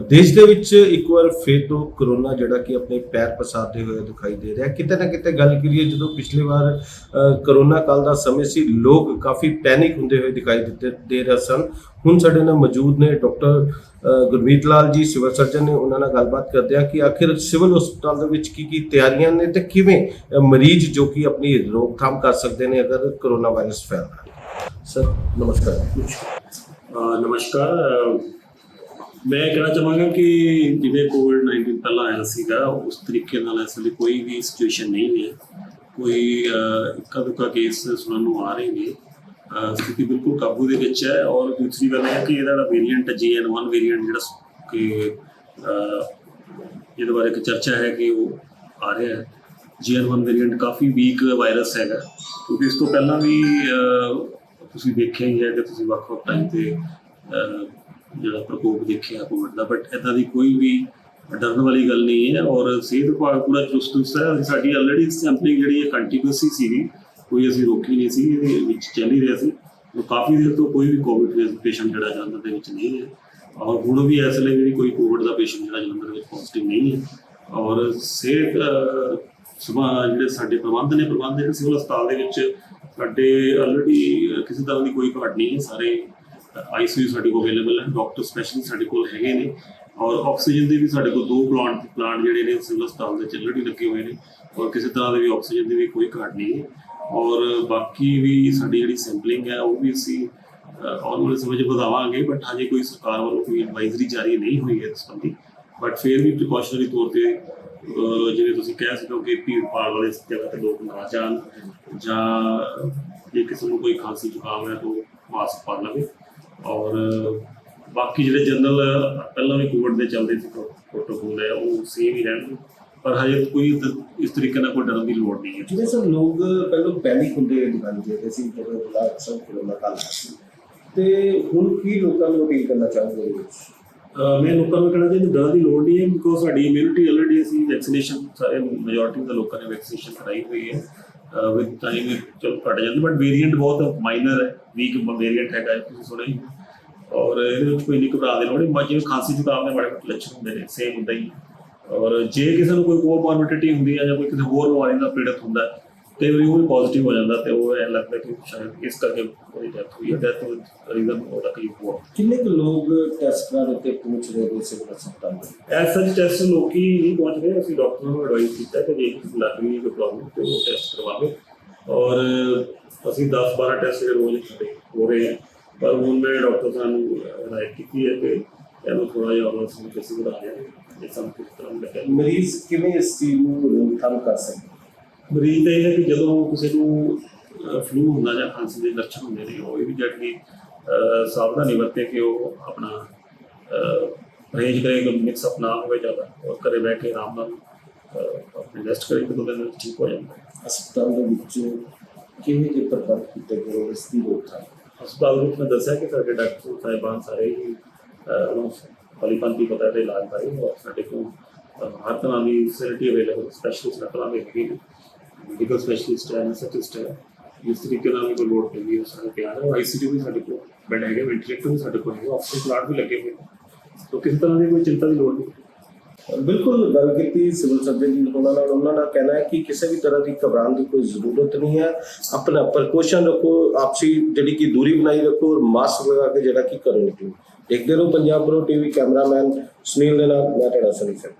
ਦੇਸ਼ ਦੇ ਵਿੱਚ ਇੱਕ ਵਾਰ ਫੇਰ ਤੋਂ ਕਰੋਨਾ ਜਿਹੜਾ ਕਿ ਆਪਣੇ ਪੈਰ ਪਸਾਰਦੇ ਹੋਏ ਦਿਖਾਈ ਦੇ ਰਿਹਾ ਕਿਤੇ ਨਾ ਕਿਤੇ ਗੱਲ ਕਰੀਏ, ਜਦੋਂ ਪਿਛਲੇ ਵਾਰ ਕਰੋਨਾ ਕਾਲ ਦਾ ਸਮੇਂ ਸੀ, ਲੋਕ ਕਾਫੀ ਪੈਨਿਕ ਹੁੰਦੇ ਹੋਏ ਦਿਖਾਈ ਦਿੱਤੇ, ਦੇ ਰਹੇ ਸਨ। ਹੁਣ ਸਾਡੇ ਨਾਲ ਮੌਜੂਦ ਨੇ doctor Gurmeet Lal ji, civil surgeon ਨੇ ਉਹਨਾਂ ਨਾਲ ਗੱਲਬਾਤ ਕਰਦੇ ਆ ਕਿ ਆਖਿਰ ਸਿਵਲ ਹਸਪਤਾਲ ਦੇ ਵਿੱਚ ਕੀ ਕੀ ਤਿਆਰੀਆਂ ਨੇ ਤੇ ਕਿਵੇਂ ਮਰੀਜ਼ ਜੋ ਕਿ ਆਪਣੀ ਰੋਕਥਾਮ ਕਰ ਸਕਦੇ ਨੇ ਅਗਰ ਕਰੋਨਾ ਵਾਇਰਸ ਫੈਲਦਾ ਸਰ, ਨਮਸਕਾਰ। ਨਮਸਕਾਰ। ਮੈਂ ਕਹਿਣਾ ਚਾਹਾਂਗਾ ਕਿ ਜਿਵੇਂ ਕੋਵਿਡ 19 ਪਹਿਲਾਂ ਆਇਆ ਸੀਗਾ ਉਸ ਤਰੀਕੇ ਨਾਲ ਇਸ ਲਈ ਕੋਈ ਵੀ ਸਿਚੁਏਸ਼ਨ ਨਹੀਂ ਹੈ। ਕੋਈ ਇੱਕਾ ਦੁੱਕਾ ਕੇਸ ਸੁਣਨ ਨੂੰ ਆ ਰਹੇ ਨੇ। ਸਥਿਤੀ ਬਿਲਕੁਲ ਕਾਬੂ ਦੇ ਵਿੱਚ ਹੈ ਔਰ ਦੂਸਰੀ ਗੱਲ ਇਹ ਹੈ ਕਿ ਇਹਦਾ ਜਿਹੜਾ ਵੇਰੀਐਂਟ JN1 ਵੇਰੀਐਂਟ ਜਿਹੜਾ ਕਿ ਅਹ, ਜਿਹਦੇ ਬਾਰੇ ਇੱਕ ਚਰਚਾ ਹੈ ਕਿ ਉਹ ਆ ਰਿਹਾ ਹੈ। JN1 ਵੇਰੀਐਂਟ ਕਾਫੀ ਵੀਕ ਵਾਇਰਸ ਹੈਗਾ। ਕਿਉਂਕਿ ਇਸ ਤੋਂ ਪਹਿਲਾਂ ਵੀ ਤੁਸੀਂ ਦੇਖਿਆ ਹੀ ਹੈ ਕਿ ਤੁਸੀਂ ਵੱਖ-ਵੱਖ ਟਾਈਮ ਤੇ ਜਿਹੜਾ ਪ੍ਰਕੋਪ ਦੇਖਿਆ ਕੋਵਿਡ ਦਾ ਬਟ ਇਦਾਂ ਦੀ ਕੋਈ ਵੀ ਡਰਨ ਵਾਲੀ ਗੱਲ ਨਹੀਂ ਹੈ ਔਰ ਸਿਹਤ ਵਿਭਾਗ ਪੂਰਾ ਚੁਸਤ ਹੈ। ਸਾਡੀ ਆਲਰੇਡੀ ਸੈਂਪਲਿੰਗ ਜਿਹੜੀ ਹੈ ਕੰਟੀਨਿਊਸੀ ਸੀਗੀ ਕੋਈ ਅਸੀਂ ਰੋਕੀ ਨਹੀਂ ਸੀ ਇਹਦੇ ਵਿੱਚ ਚੱਲ ਹੀ ਰਿਹਾ ਸੀ। ਕਾਫੀ ਦੇਰ ਤੋਂ ਕੋਈ ਵੀ ਕੋਵਿਡ ਪੇਸ਼ੈਂਟ ਜਿਹੜਾ ਜਲੰਧਰ ਦੇ ਵਿੱਚ ਨਹੀਂ ਹੈ ਔਰ ਹੁਣ ਵੀ ਇਸ ਲਈ ਵੀ ਕੋਈ ਕੋਵਿਡ ਦਾ ਪੇਸ਼ੈਂਟ ਜਿਹੜਾ ਜਲੰਧਰ ਵਿੱਚ ਪੋਜ਼ਿਟਿਵ ਨਹੀਂ ਹੈ। ਔਰ ਸਿਹਤ ਅਹ, ਸਭਾ ਜਿਹੜੇ ਸਾਡੇ ਪ੍ਰਬੰਧ ਨੇ ਪ੍ਰਬੰਧ ਜਿਹੜੇ ਸਿਵਲ ਹਸਪਤਾਲ ਦੇ ਵਿੱਚ ਸਾਡੇ ਆਲਰੇਡੀ ਕਿਸੇ ਤਰ੍ਹਾਂ ਦੀ ਕੋਈ ਘਾਟ ਨਹੀਂ ਹੈ। ਸਾਰੇ ਆਈਸੀਯੂ ਸਾਡੇ ਕੋਲ ਅਵੇਲੇਬਲ ਹੈ ਡਾਕਟਰ ਸਪੈਸ਼ਲਿਸਟ ਸਾਡੇ ਕੋਲ ਹੈਗੇ ਨੇ ਔਰ ਆਕਸੀਜਨ ਦੇ ਵੀ ਸਾਡੇ ਕੋਲ ਦੋ ਪਲਾਂਟ ਪਲਾਂਟ ਜਿਹੜੇ ਨੇ ਸਿਵਲ ਹਸਪਤਾਲ ਦੇ ਚੱਲਣ ਹੀ ਲੱਗੇ ਹੋਏ ਨੇ ਔਰ ਕਿਸੇ ਤਰ੍ਹਾਂ ਦੇ ਵੀ ਆਕਸੀਜਨ ਦੀ ਵੀ ਕੋਈ ਘਾਟ ਨਹੀਂ ਹੈ ਔਰ ਬਾਕੀ ਵੀ ਸਾਡੀ ਜਿਹੜੀ ਸੈਂਪਲਿੰਗ ਹੈ ਉਹ ਵੀ ਅਸੀਂ ਅਹ, ਆਉਣ ਵਾਲੇ ਸਮੇਂ 'ਚ ਵਧਾਵਾਂਗੇ ਬਟ ਹਜੇ ਕੋਈ ਸਰਕਾਰ ਵੱਲੋਂ ਕੋਈ ਐਡਵਾਈਜ਼ਰੀ ਜਾਰੀ ਨਹੀਂ ਹੋਈ ਹੈ ਇਸ ਸੰਬੰਧੀ। ਬਟ ਫਿਰ ਵੀ ਪ੍ਰੀਕਾਸ਼ਨਰੀ ਤੌਰ ਤੇ ਜਿਵੇਂ ਤੁਸੀਂ ਕਹਿ ਸਕਦੇ ਹੋ ਕਿ ਭੀੜ ਭਾੜ ਵਾਲੇ ਜਗ੍ਹਾ ਤੇ ਲੋਕ ਨਾ ਜਾਣ ਜਾਂ ਜੇ ਕਿਸੇ ਨੂੰ ਕੋਈ ਖਾਂਸੀ ਜ਼ੁਕਾਮ ਹੈ ਤਾਂ ਮਾਸਕ ਪਾ ਲਵੇ। ਔਰ ਬਾਕੀ ਜਿਹੜੇ ਜਨਰਲ ਪਹਿਲਾਂ ਵੀ ਕੋਵਿਡ ਦੇ ਚੱਲਦੇ ਸੀ ਪ੍ਰੋਟੋਕੋਲ ਹੈ ਉਹ ਸੇਮ ਹੀ ਰਹਿਣਗੇ। ਪਰ ਹਜੇ ਕੋਈ ਤ- ਇਸ ਤਰੀਕੇ ਨਾਲ ਕੋਈ ਡਰਨ ਦੀ ਲੋੜ ਨਹੀਂ ਹੈ। ਜਿਵੇਂ ਸਰ ਲੋਕ ਪਹਿਲਾਂ ਪੈਨਿਕ ਹੁੰਦੇ ਹੋਏ ਦਿਖਾਈ ਦੇ ਰਹੇ ਸੀ ਜਦੋਂ ਲਾ ਸਭ ਕਾਲ ਸੀ। ਤੇ ਹੁਣ ਕੀ ਲੋਕਾਂ ਨੂੰ ਅਪੀਲ ਕਰਨਾ ਚਾਹੁੰਦੇ ਹੋ ਮੈਂ ਲੋਕਾਂ ਨੂੰ ਕਹਿਣਾ ਚਾਹੁੰਦਾ ਡਰਨ ਦੀ ਲੋੜ ਨਹੀਂ ਹੈ ਬਿਕੋਜ਼ ਸਾਡੀ ਇਮਿਊਨਿਟੀ ਆਲਰੇਡੀ ਅਸੀਂ ਵੈਕਸੀਨੇਸ਼ਨ ਸਾਰੇ ਮੈਜੋਰਟੀ ਦੇ ਲੋਕਾਂ ਨੇ ਵੈਕਸੀਨੇਸ਼ਨ ਕਰਾਈ ਹੋਈ ਹੈ। ਵਿਦ ਟਾਈਮ ਚਲ ਘਟ ਜਾਂਦੀ ਬਟ ਵੇਰੀਐਂਟ ਬਹੁਤ ਮਾਈਨਰ ਹੈ। ਵੀਕ ਵੇਰੀਐਂਟ ਹੈਗਾ ਤੁਸੀਂ ਸੁਣਿਆ ਹੀ ਔਰ ਇਹਦੇ ਵਿੱਚ ਕੋਈ ਨਹੀਂ ਘਬਰਾ ਦੇ ਲੋੜ ਨਹੀਂ। ਜਿਵੇਂ ਖਾਂਸੀ ਜ਼ੁਕਾਮ ਦੇ ਬੜੇ ਲੱਛਣ ਹੁੰਦੇ ਨੇ ਸੇਮ ਹੁੰਦਾ ਹੀ। ਔਰ ਜੇ ਕਿਸੇ ਨੂੰ ਕੋਈ ਕੋਮੋਰਬਿਡਿਟੀ ਹੁੰਦੀ ਹੈ ਜਾਂ ਕੋਈ ਕਿਸੇ ਹੋਰ ਬਿਮਾਰੀ ਨਾਲ ਪੀੜਤ ਹੁੰਦਾ ਤੇ ਉਹ ਵੀ ਪੋਜ਼ਿਟਿਵ ਹੋ ਜਾਂਦਾ ਤੇ ਉਹ ਐਂ ਲੱਗਦਾ ਕਿ ਸ਼ਾਇਦ ਇਸ ਕਰਕੇ ਉਹਦੀ ਡੈਥ ਹੋਈ ਹੈ। ਡੈਥ ਰੀਜ਼ਨ ਉਹਦਾ ਕੀ ਹੋਆ ਕਿੰਨੇ ਕੁ ਲੋਕ ਟੈਸਟ ਕਰਾਉਣ ਉੱਤੇ ਪਹੁੰਚ ਰਹੇ ਨੇ ਸਿਵਲ ਹਸਪਤਾਲ ਦੇ ਐਸ ਸੱਚ ਟੈਸਟ ਲੋਕੀ ਨਹੀਂ ਪਹੁੰਚ ਰਹੇ। ਅਸੀਂ ਡਾਕਟਰਾਂ ਨੂੰ ਐਡਵਾਈਸ ਕੀਤਾ ਕਿ ਜੇ ਕਿਸੇ ਲੱਗ ਰਹੀ ਹੈ ਕੋਈ ਪ੍ਰੋਬਲਮ ਤੇ ਉਹ ਟੈਸਟ ਕਰਵਾਵੇ। ਔਰ ਅਸੀਂ 10 12 ਟੈਸਟ ਰੋਜ਼ ਹੋ ਰਹੇ ਪਰ ਹੁਣ ਮੈਂ ਡਾਕਟਰ ਸਾਹਿਬ ਨੂੰ ਹਦਾਇਤ ਕੀਤੀ ਹੈ ਕਿ ਇਹਨੂੰ ਥੋੜਾ ਜਿਹਾ ਹੋਰ ਅਸੀਂ ਕਿਸੇ ਵਧਾ ਜੇ ਸਭ ਕੁਝ ਤਰ੍ਹਾਂ ਲੱਗਿਆ ਮਰੀਜ਼ ਕਿਵੇਂ ਇਸ ਚੀਜ਼ ਨੂੰ ਰੋਕਥਾਮ ਕਰ ਸਕਦੇ? ਮਰੀਜ਼ ਦਾ ਇਹ ਹੈ ਕਿ ਜਦੋਂ ਕਿਸੇ ਨੂੰ ਫਲੂ ਹੁੰਦਾ ਜਾਂ ਖਾਂਸੀ ਦੇ ਲੱਛਣ ਹੁੰਦੇ ਨੇ ਉਹ ਇਹ ਵੀ ਜੱਟ ਸਾਵਧਾਨੀ ਵਰਤੇ ਕਿ ਉਹ ਆਪਣਾ ਪਰਹੇਜ਼ ਕਰੇ ਕਿ ਮਿਕਸ ਅਪ ਨਾ ਹੋਵੇ ਜ਼ਿਆਦਾ ਔਰ ਘਰੇ ਬਹਿ ਕੇ ਆਰਾਮ ਨਾਲ ਆਪਣੇ ਰੈਸਟ ਕਰੇ ਕਿ ਦੋ ਦਿਨ ਵਿੱਚ ਠੀਕ ਹੋ ਜਾਂਦਾ। ਹਸਪਤਾਲ ਦੇ ਵਿੱਚ ਕਿਵੇਂ ਜਿਹੇ ਪ੍ਰਬੰਧ ਕੀਤੇ ਗਏ ਇਸ ਦੀ ਰੋਕਥਾਮ? ਹਸਪਤਾਲ ਵਿੱਚ ਮੈਂ ਦੱਸਿਆ ਕਿ ਸਾਡੇ ਡਾਕਟਰ ਸਾਹਿਬਾਨ ਸਾਰੇ ਹੀ ਅਹ, ਨੂੰ ਪਲੀਪੰਤੀ ਪਤਾ ਦੇ ਇਲਾਜ ਬਾਰੇ ਔਰ ਸਾਡੇ ਕੋਲ ਅਹ, ਹਰ ਤਰ੍ਹਾਂ ਦੀ ਫੈਸਿਲਿਟੀ ਅਵੇਲੇਬਲ ਸਪੈਸ਼ਲਿਸਟ ਨਕਲਾਂ ਦੇ ਹੈਗੇ ਨੇ ਮੈਡੀਕਲ ਸਪੈਸ਼ਲਿਸਟ ਹੈ ਨਰਸਿਸਟ ਹੈ ਇਸ ਤਰੀਕੇ ਨਾਲ ਵੀ ਕੋਈ ਲੋੜ ਪੈਂਦੀ ਹੈ ਸਾਰੇ ਤਿਆਰ ਹੈ ਆਈਸੀਯੂ ਵੀ ਸਾਡੇ ਕੋਲ ਬੈੱਡ ਹੈਗੇ ਵੈਂਟੀਲੇਟਰ ਵੀ ਸਾਡੇ ਕੋਲ ਹੈਗਾ ਆਕਸੀਜਨ ਪਲਾਂਟ ਵੀ ਲੱਗੇ ਹੋਏ ਨੇ ਸੋ ਕਿਸੇ ਤਰ੍ਹਾਂ ਦੀ ਕੋਈ ਚਿੰਤਾ ਦੀ ਲੋੜ ਨਹੀਂ ਬਿਲਕੁਲ ਗੱਲ ਕੀਤੀ ਸਿਵਲ ਸਰਜਨ ਜੀ ਉਹਨਾਂ ਨਾਲ, ਉਹਨਾਂ ਦਾ ਕਹਿਣਾ ਹੈ ਕਿ ਕਿਸੇ ਵੀ ਤਰ੍ਹਾਂ ਦੀ ਘਬਰਾਉਣ ਦੀ ਕੋਈ ਜ਼ਰੂਰਤ ਨਹੀਂ ਹੈ। ਆਪਣਾ ਪ੍ਰਕੋਸ਼ਨ ਰੱਖੋ, ਆਪਸੀ ਜਿਹੜੀ ਕਿ ਦੂਰੀ ਬਣਾਈ ਰੱਖੋ ਔਰ ਮਾਸਕ ਲਗਾ ਕੇ ਜਿਹੜਾ ਕਿ ਕਰੋ ਨਿਕਲੋ। ਦੇਖਦੇ ਰਹੋ Punjab pro TV cameraman Sunil ਦੇ ਨਾਲ, ਮੈਂ ਤੁਹਾਡਾ ਸਨੀ ਸਰ